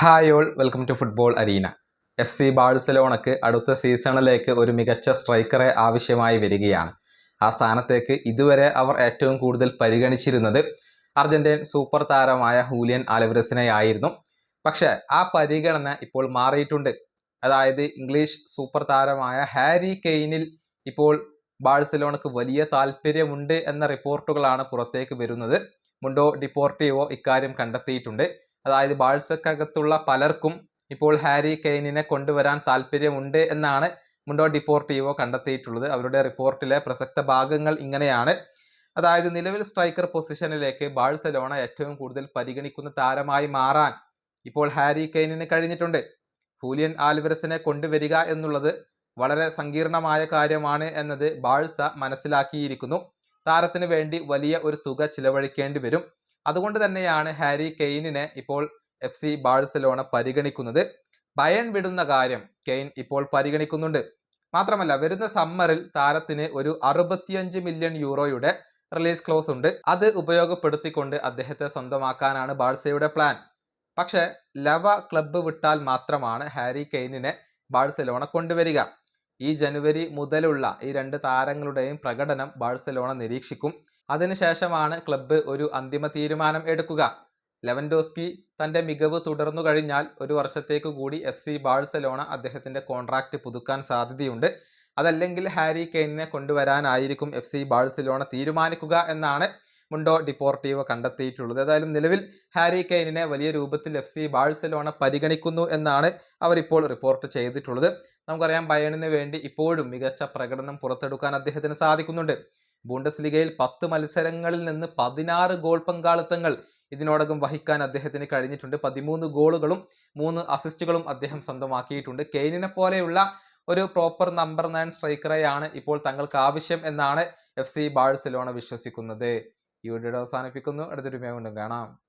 Hi all welcome to football arena F C ബാഴ്സലോണക്ക് അടുത്ത സീസണിലേക്ക് ഒരു മികച്ച സ്ട്രൈക്കറെ ആവശ്യമായി വരികയാണ്. ആ സ്ഥാനത്തേക്ക് ഇതുവരെ അവർ ഏറ്റവും കൂടുതൽ പരിഗണിച്ചിരുന്നത് അർജന്റീൻ സൂപ്പർ താരമായ ഹൂലിയൻ ആയിരുന്നു പക്ഷേ ആ പരിഗണന ഇപ്പോൾ മാറിയിട്ടുണ്ട്. അതായത് ഇംഗ്ലീഷ് സൂപ്പർ താരമായ ഹാരി കെയ്നിൽ ഇപ്പോൾ ബാഴ്സലോണക്ക് വലിയ താല്പര്യമുണ്ട് എന്ന റിപ്പോർട്ടുകളാണ് പുറത്തേക്ക് വരുന്നത്. മുണ്ടോ ഡിപ്പോർട്ടിയോ ഇക്കാര്യം കണ്ടെത്തിയിട്ടുണ്ട്. അതായത് ബാഴ്സക്കകത്തുള്ള പലർക്കും ഇപ്പോൾ ഹാരി കെയ്നിനെ കൊണ്ടുവരാൻ താല്പര്യമുണ്ട് എന്നാണ് മുണ്ടോ ഡിപ്പോർട്ടീവോ കണ്ടെത്തിയിട്ടുള്ളത്. അവരുടെ റിപ്പോർട്ടിലെ പ്രസക്ത ഭാഗങ്ങൾ ഇങ്ങനെയാണ്. അതായത് നിലവിൽ സ്ട്രൈക്കർ പൊസിഷനിലേക്ക് ബാഴ്സലോണ ഏറ്റവും കൂടുതൽ പരിഗണിക്കുന്ന താരമായി മാറാൻ ഇപ്പോൾ ഹാരി കെയ്നിന് കഴിഞ്ഞിട്ടുണ്ട്. ഹൂലിയൻ ആൽവരസിനെ കൊണ്ടുവരിക എന്നുള്ളത് വളരെ സങ്കീർണമായ കാര്യമാണ് എന്നത് ബാഴ്സ മനസ്സിലാക്കിയിരിക്കുന്നു. താരത്തിന് വേണ്ടി വലിയ ഒരു തുക ചിലവഴിക്കേണ്ടി വരും. അതുകൊണ്ട് തന്നെയാണ് ഹാരി കെയ്നിനെ ഇപ്പോൾ എഫ് സി ബാഴ്സലോണ പരിഗണിക്കുന്നത്. ബയൺ വിടുന്ന കാര്യം കെയ്ൻ ഇപ്പോൾ പരിഗണിക്കുന്നുണ്ട്. മാത്രമല്ല വരുന്ന സമ്മറിൽ താരത്തിന് ഒരു അറുപത്തിയഞ്ച് മില്യൺ യൂറോയുടെ റിലീസ് ക്ലോസ് ഉണ്ട്. അത് ഉപയോഗപ്പെടുത്തിക്കൊണ്ട് അദ്ദേഹത്തെ സ്വന്തമാക്കാനാണ് ബാഴ്സയുടെ പ്ലാൻ. പക്ഷേ ലവ ക്ലബ്ബ് വിട്ടാൽ മാത്രമാണ് ഹാരി കെയ്നിനെ ബാഴ്സലോണ കൊണ്ടുവരിക. ഈ ജനുവരി മുതലുള്ള ഈ രണ്ട് താരങ്ങളുടെയും പ്രകടനം ബാഴ്സലോണ നിരീക്ഷിക്കും. അതിനുശേഷമാണ് ക്ലബ്ബ് ഒരു അന്തിമ തീരുമാനം എടുക്കുക. ലെവൻഡോസ്കി തന്റെ മികവ് തുടർന്നു കഴിഞ്ഞാൽ ഒരു വർഷത്തേക്ക് കൂടി എഫ് സി ബാഴ്സലോണ അദ്ദേഹത്തിന്റെ കോൺട്രാക്റ്റ് പുതുക്കാൻ സാധ്യതയുണ്ട്. അതല്ലെങ്കിൽ ഹാരി കെയ്നിനെ കൊണ്ടുവരാനായിരിക്കും എഫ് സി ബാഴ്സലോണ തീരുമാനിക്കുക എന്നാണ് മുണ്ടോ ഡിപ്പോർട്ടീവ് കണ്ടെത്തിയിട്ടുള്ളത്. ഏതായാലും നിലവിൽ ഹാരി കെയ്നിനെ വലിയ രൂപത്തിൽ എഫ് സി ബാഴ്സലോണ പരിഗണിക്കുന്നു എന്നാണ് അവരിപ്പോൾ റിപ്പോർട്ട് ചെയ്തിട്ടുള്ളത്. നമുക്കറിയാം ബയണിന് വേണ്ടി ഇപ്പോഴും മികച്ച പ്രകടനം പുറത്തെടുക്കാൻ അദ്ദേഹത്തിന് സാധിക്കുന്നുണ്ട്. ബൂണ്ടസ് ലീഗയിൽ പത്ത് മത്സരങ്ങളിൽ നിന്ന് പതിനാറ് ഗോൾ പങ്കാളിത്തങ്ങൾ ഇതിനോടകം വഹിക്കാൻ അദ്ദേഹത്തിന് കഴിഞ്ഞിട്ടുണ്ട്. പതിമൂന്ന് ഗോളുകളും മൂന്ന് അസിസ്റ്റുകളും അദ്ദേഹം സ്വന്തമാക്കിയിട്ടുണ്ട്. കെയ്നിനെ പോലെയുള്ള ഒരു പ്രോപ്പർ നമ്പർ നയൻ സ്ട്രൈക്കറെയാണ് ഇപ്പോൾ തങ്ങൾക്ക് ആവശ്യം എന്നാണ് എഫ് സി ബാഴ്സലോണ വിശ്വസിക്കുന്നത്. ഈ വീഡിയോ അവസാനിപ്പിക്കുന്നു. അടുത്തൊരു വീണ്ടും കാണാം.